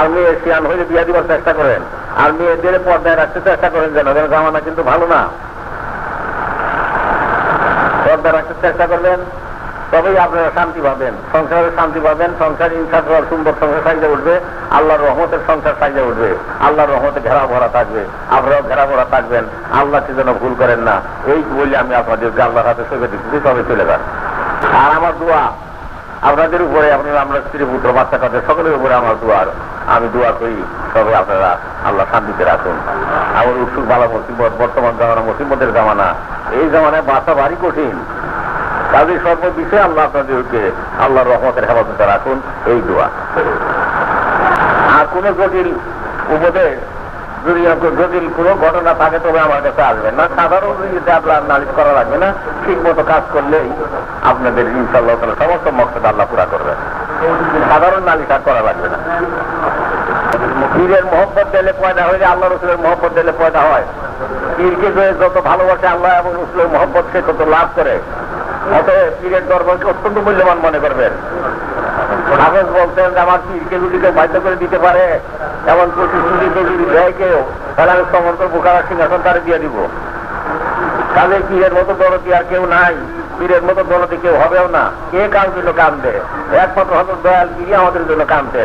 আর মেয়ে সিয়ান হয়ে বিয়া দিবার চেষ্টা করেন। আর মেয়েদের পর্দায় রাখতে চেষ্টা করেন যেন যেন জামানা কিন্তু ভালো না। পর্দা রাখতে চেষ্টা করবেন, তবেই আপনারা শান্তি পাবেন। সংসারে শান্তি পাবেন, সংসার ইনসার সুন্দর সংসার সাইজে উঠবে, আল্লাহর রহমতের সংসার সাইজে উঠবে, আল্লাহর রহমতে ঘেরা ভরা থাকবে, আপনারাও ঘেরা ভরা থাকবেন, আল্লাহকে যেন ভুল করেন না। এই বলে আমি আপনাদেরকে আল্লাহর হাতে সঙ্গে দিচ্ছি তবে চলে যান। আর আমার দোয়া আপনাদের উপরে আপনারা আমরা স্ত্রী, পুত্র, বাচ্চা, কাছে, সকলের উপরে আমার দোয়ার আমি দোয়া করি, তবে আপনারা আল্লাহ শান্তিতে রাখুন। আমার উৎসুক বালা মুসিবত বর্তমান জামানা মুসিবতের জামানা, এই জামানায় বাঁচা ভারী কঠিন। কাজে সর্ব বিষয়ে আল্লাহ আপনাদেরকে আল্লাহর রহমতের হেফাজতে রাখুন, এই দোয়া। আর কোন জটিল উপদেশ, যদি জটিল কোনো ঘটনা থাকে, তবে আমার কাছে আসবেন না। সাধারণ আপনার নালিশ করা লাগবে না। ঠিক মতো কাজ করলেই আপনাদের ইনশাল্লাহ সমস্ত মকসদ আল্লাহ পুরা করবেন। সাধারণ আর করা লাগবে না। পীরের মহব্বত দিলে পয়দা হয়ে আল্লাহ রসুলের মহব্বত দিলে পয়দা হয়। পীরকে যত ভালোবাসে আল্লাহ এবং রসুলের মহব্বত, সে তত লাভ করে। অতএব পীরের দরবারকে অত্যন্ত মূল্যবান মনে করবেন। হাফেজ বলছেন যে, আমার পীরকে যদি কেউ বাধ্য করে দিতে পারে, এমন প্রতিশ্রুতি যদি দেয় কেউ, তাহলে আমি সমন্ত বুখারা সিংহাসন তারে দিয়ে দিব। তাহলে পীরের মতো দরদি আর কেউ নাই। পীরের মতো দরদি কেউ হবেও না। কে কার জন্য কান্দে একমাত্র হজরত দয়াল পীরই আমাদের জন্য কান্দে